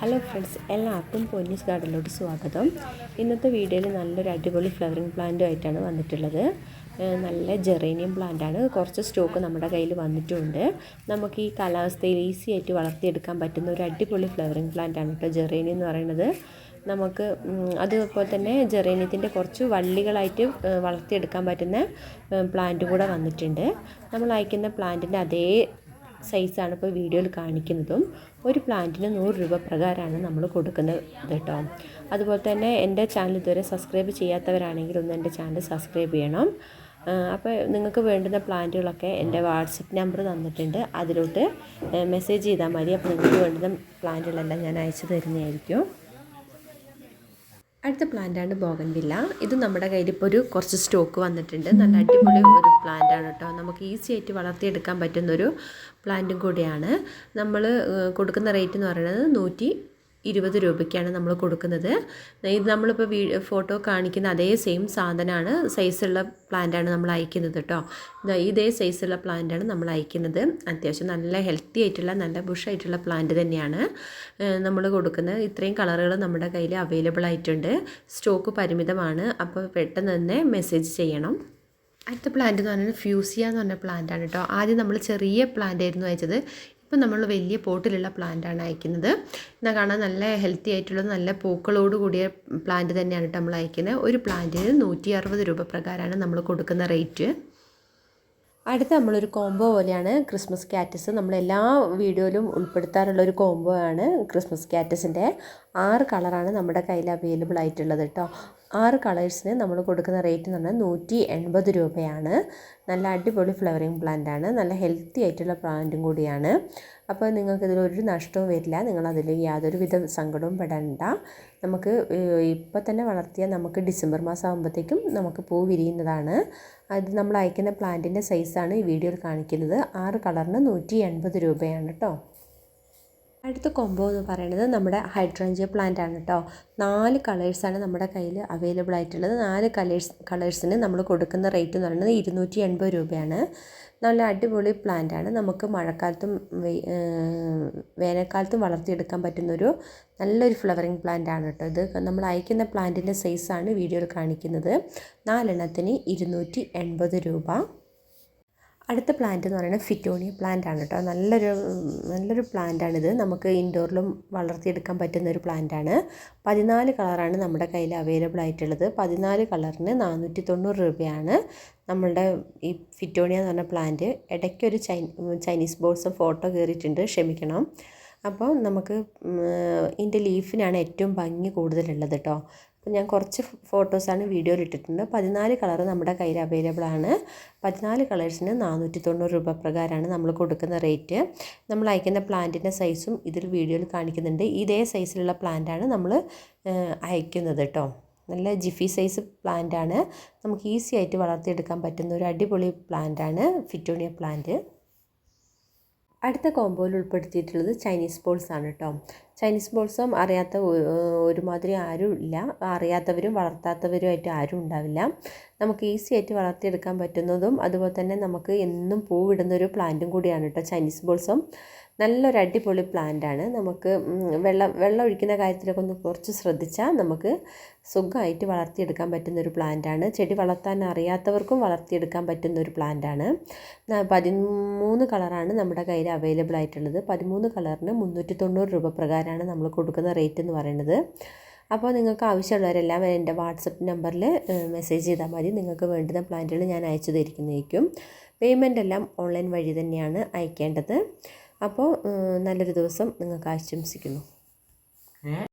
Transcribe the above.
Hello friends എല്ലാവർക്കും പൊന്നീസ് ഗാർഡനിലോട്ട് സ്വാഗതം. ഇന്നത്തെ വീഡിയോയിൽ നല്ലൊരു അടിപൊളി ഫ്ലവറിങ് പ്ലാന്റുമായിട്ടാണ് വന്നിട്ടുള്ളത്. നല്ല ജെറേനിയം പ്ലാന്റാണ് കുറച്ച് സ്റ്റോക്ക് നമ്മുടെ കയ്യിൽ വന്നിട്ടുണ്ട്. നമുക്ക് ഈ കാലാവസ്ഥയിൽ ഈസി ആയിട്ട് വളർത്തിയെടുക്കാൻ പറ്റുന്ന ഒരു അടിപൊളി ഫ്ലവറിങ് പ്ലാന്റാണ് കേട്ടോ ജെറേനിയം എന്ന് പറയുന്നത്. നമുക്ക് അതുപോലെ തന്നെ ജെറേനിയത്തിന്റെ കുറച്ച് വള്ളികളായിട്ട് വളർത്തിയെടുക്കാൻ പറ്റുന്ന പ്ലാന്റ് കൂടെ വന്നിട്ടുണ്ട്. നമ്മൾ അയക്കുന്ന പ്ലാന്റിന്റെ അതേ സൈസാണ് ഇപ്പോൾ വീഡിയോയിൽ കാണിക്കുന്നതും ഒരു പ്ലാന്റിന് നൂറ് രൂപ പ്രകാരമാണ് നമ്മൾ കൊടുക്കുന്നത് കേട്ടോ. അതുപോലെ തന്നെ എന്റെ ചാനൽ ഇതുവരെ സബ്സ്ക്രൈബ് ചെയ്യാത്തവരാണെങ്കിൽ ഒന്ന് എന്റെ ചാനൽ സബ്സ്ക്രൈബ് ചെയ്യണം. അപ്പോൾ നിങ്ങൾക്ക് വേണ്ടുന്ന പ്ലാന്റുകളൊക്കെ എന്റെ വാട്സപ്പ് നമ്പർ തന്നിട്ടുണ്ട്. അതിലോട്ട് മെസ്സേജ് ചെയ്താൽ മതി. അപ്പോൾ നിങ്ങൾക്ക് വേണ്ടുന്ന പ്ലാന്റുകളെല്ലാം ഞാൻ അയച്ചു തരുന്നതായിരിക്കും. അടുത്ത പ്ലാന്റാണ് ബോഗൻവില്ല. ഇത് നമ്മുടെ കയ്യിൽ ഇപ്പോൾ ഒരു കുറച്ച് സ്റ്റോക്ക് വന്നിട്ടുണ്ട്. നല്ല അടിപൊളി ഒരു പ്ലാന്റാണ് കേട്ടോ. നമുക്ക് ഈസി ആയിട്ട് വളർത്തിയെടുക്കാൻ പറ്റുന്നൊരു പ്ലാന്റും കൂടിയാണ്. നമ്മൾ കൊടുക്കുന്ന റേറ്റ് എന്ന് പറയുന്നത് നൂറ്റി ഇരുപത് രൂപയ്ക്കാണ് നമ്മൾ കൊടുക്കുന്നത്. ഇത് നമ്മളിപ്പോൾ വീ ഫോട്ടോ കാണിക്കുന്ന അതേ സെയിം സാധനമാണ് സൈസുള്ള പ്ലാന്റാണ് നമ്മൾ അയക്കുന്നത് കേട്ടോ. ഇതേ സൈസുള്ള പ്ലാന്റാണ് നമ്മൾ അയക്കുന്നത്. അത്യാവശ്യം നല്ല ഹെൽത്തി ആയിട്ടുള്ള നല്ല ബുഷായിട്ടുള്ള പ്ലാന്റ് തന്നെയാണ്. നമ്മൾ കൊടുക്കുന്നത് ഇത്രയും കളറുകൾ നമ്മുടെ കയ്യിൽ അവൈലബിൾ ആയിട്ടുണ്ട്. സ്റ്റോക്ക് പരിമിതമാണ്. അപ്പോൾ പെട്ടെന്ന് തന്നെ മെസ്സേജ് ചെയ്യണം. അടുത്ത പ്ലാന്റ് എന്ന് പറഞ്ഞാൽ ഫ്യൂസിയ എന്ന് പറഞ്ഞ പ്ലാന്റ് ആണ് കേട്ടോ. ആദ്യം നമ്മൾ ചെറിയ പ്ലാന്റ് ആയിരുന്നു അയച്ചത്. ഇപ്പം നമ്മൾ വലിയ പോട്ടിലുള്ള പ്ലാന്റാണ് അയക്കുന്നത്. എന്നാൽ കാണാൻ നല്ല ഹെൽത്തി ആയിട്ടുള്ള നല്ല പൂക്കളോട് കൂടിയ പ്ലാന്റ് തന്നെയാണ് നമ്മൾ അയക്കുന്നത്. ഒരു പ്ലാന്റിന് നൂറ്റി അറുപത് രൂപ പ്രകാരമാണ് നമ്മൾ കൊടുക്കുന്ന റേറ്റ്. അടുത്ത നമ്മളൊരു കോംബോ പോലെയാണ് ക്രിസ്മസ് കാറ്റസ് നമ്മളെല്ലാ വീഡിയോയിലും ഉൾപ്പെടുത്താറുള്ള ഒരു കോംബോ ആണ് ക്രിസ്മസ് കാറ്റസിന്റെ ആറ് കളറാണ് നമ്മുടെ കയ്യിൽ അവൈലബിൾ ആയിട്ടുള്ളത് കേട്ടോ. ആറ് കളേഴ്സിന് നമ്മൾ കൊടുക്കുന്ന റേറ്റ് എന്ന് പറഞ്ഞാൽ നൂറ്റി എൺപത് രൂപയാണ്. നല്ല അടിപൊളി ഫ്ലവറിങ് പ്ലാന്റ് ആണ്. നല്ല ഹെൽത്തി ആയിട്ടുള്ള പ്ലാന്റും കൂടിയാണ്. അപ്പോൾ നിങ്ങൾക്ക് ഇതിൽ ഒരു നഷ്ടവും വരില്ല. നിങ്ങൾ അതിൽ യാതൊരുവിധ സങ്കടവും പെടേണ്ട. നമുക്ക് ഇപ്പം തന്നെ വളർത്തിയാൽ നമുക്ക് ഡിസംബർ മാസം ആകുമ്പോഴത്തേക്കും നമുക്ക് പൂ വിരിയുന്നതാണ്. അത് നമ്മൾ അയക്കുന്ന പ്ലാന്റിന്റെ സൈസാണ് ഈ വീഡിയോയിൽ കാണിക്കുന്നത്. ആറ് കളറിന് നൂറ്റി എൺപത് രൂപയാണ് കേട്ടോ. അടുത്ത കോംബോ എന്ന് പറയുന്നത് നമ്മുടെ ഹൈഡ്രഞ്ചിയ പ്ലാന്റ് ആണ് കേട്ടോ നാല് കളേഴ്സാണ് നമ്മുടെ കയ്യിൽ അവൈലബിൾ ആയിട്ടുള്ളത്. നാല് കളേഴ്സ് കളേഴ്സിന് നമ്മൾ കൊടുക്കുന്ന റേറ്റ് എന്ന് പറയുന്നത് ഇരുന്നൂറ്റി എൺപത് രൂപയാണ്. നല്ല അടിപൊളി പ്ലാന്റ് ആണ്. നമുക്ക് മഴക്കാലത്തും വേനൽക്കാലത്തും വളർത്തിയെടുക്കാൻ പറ്റുന്നൊരു നല്ലൊരു ഫ്ലവറിങ് പ്ലാന്റ് ആണ് കേട്ടോ ഇത്. നമ്മൾ അയക്കുന്ന പ്ലാന്റിന്റെ സൈസാണ് വീഡിയോയിൽ കാണിക്കുന്നത്. നാലെണ്ണത്തിന് ഇരുന്നൂറ്റി രൂപ. അടുത്ത പ്ലാന്റ് എന്ന് പറയുന്നത് ഫിറ്റോണിയ പ്ലാന്റ് ആണ് കേട്ടോ. നല്ലൊരു നല്ലൊരു പ്ലാന്റ് ആണിത്. നമുക്ക് ഇൻഡോറിലും വളർത്തിയെടുക്കാൻ പറ്റുന്ന ഒരു പ്ലാന്റാണ് പതിനാല് കളറാണ് നമ്മുടെ കയ്യിൽ അവൈലബിൾ ആയിട്ടുള്ളത്. പതിനാല് കളറിന് നാനൂറ്റി തൊണ്ണൂറ് രൂപയാണ് നമ്മളുടെ ഈ ഫിറ്റോണിയ എന്ന് പറഞ്ഞ പ്ലാന്റ് ഇടയ്ക്കൊരു ചൈ ചൈനീസ് ബോൾസും ഫോട്ടോ കയറിയിട്ടുണ്ട്. ക്ഷമിക്കണം. അപ്പോൾ നമുക്ക് ഇതിന്റെ ലീഫിനാണ് ഏറ്റവും ഭംഗി കൂടുതലുള്ളത് കേട്ടോ. അപ്പോൾ ഞാൻ കുറച്ച് ഫോട്ടോസാണ് വീഡിയോയിൽ ഇട്ടിട്ടുണ്ട്. പതിനാല് കളർ നമ്മുടെ കയ്യിൽ അവൈലബിൾ ആണ്. പതിനാല് കളേഴ്സിന് നാനൂറ്റി തൊണ്ണൂറ് രൂപ പ്രകാരമാണ് നമ്മൾ കൊടുക്കുന്ന റേറ്റ്. നമ്മൾ അയക്കുന്ന പ്ലാന്റിന്റെ സൈസും ഇതിൽ വീഡിയോയിൽ കാണിക്കുന്നുണ്ട്. ഇതേ സൈസിലുള്ള പ്ലാന്റാണ് നമ്മൾ അയക്കുന്നത് കേട്ടോ. നല്ല ജിഫി സൈസ് പ്ലാന്റാണ്. നമുക്ക് ഈസി ആയിട്ട് വളർത്തിയെടുക്കാൻ പറ്റുന്ന ഒരു അടിപൊളി പ്ലാന്റാണ് ഫിറ്റോണിയ പ്ലാന്റ്. അടുത്ത കോമ്പോയിൽ ഉൾപ്പെടുത്തിയിട്ടുള്ളത് ചൈനീസ് ബോൾസ് ആണ് കേട്ടോ. ചൈനീസ് ബോൾസും അറിയാത്ത ഒരുമാതിരി ആരും ഇല്ല. അറിയാത്തവരും വളർത്താത്തവരുമായിട്ട് ആരും ഉണ്ടാവില്ല. നമുക്ക് ഈസി ആയിട്ട് വളർത്തിയെടുക്കാൻ പറ്റുന്നതും അതുപോലെ തന്നെ നമുക്ക് എന്നും പൂവിടുന്ന ഒരു പ്ലാന്റും കൂടിയാണ് കേട്ടോ ചൈനീസ് ബോൾസും. നല്ലൊരു അടിപൊളി പ്ലാന്റാണ്. നമുക്ക് വെള്ളം വെള്ളം ഒഴിക്കുന്ന കാര്യത്തിലൊക്കെ ഒന്ന് കുറച്ച് ശ്രദ്ധിച്ചാൽ നമുക്ക് സുഖമായിട്ട് വളർത്തിയെടുക്കാൻ പറ്റുന്ന ഒരു പ്ലാന്റാണ്. ചെടി വളർത്താൻ അറിയാത്തവർക്കും വളർത്തിയെടുക്കാൻ പറ്റുന്ന ഒരു പ്ലാന്റാണ് പതിമൂന്ന് കളറാണ് നമ്മുടെ കയ്യിൽ അവൈലബിൾ ആയിട്ടുള്ളത്. പതിമൂന്ന് കളറിന് മുന്നൂറ്റി തൊണ്ണൂറ് രൂപ പ്രകാരമാണ് നമ്മൾ കൊടുക്കുന്ന റേറ്റ് എന്ന് പറയുന്നത്. അപ്പോൾ നിങ്ങൾക്ക് ആവശ്യമുള്ളവരെല്ലാം എന്റെ വാട്സപ്പ് നമ്പറിൽ മെസ്സേജ് ചെയ്താൽ മതി. നിങ്ങൾക്ക് വേണ്ടുന്ന പ്ലാന്റുകൾ ഞാൻ അയച്ചു തരിക്കുന്നതായിരിക്കും. പേയ്മെന്റ് എല്ലാം ഓൺലൈൻ വഴി തന്നെയാണ് അയക്കേണ്ടത്. അപ്പോൾ നല്ലൊരു ദിവസം നിങ്ങൾക്ക് ആശംസിക്കുന്നു.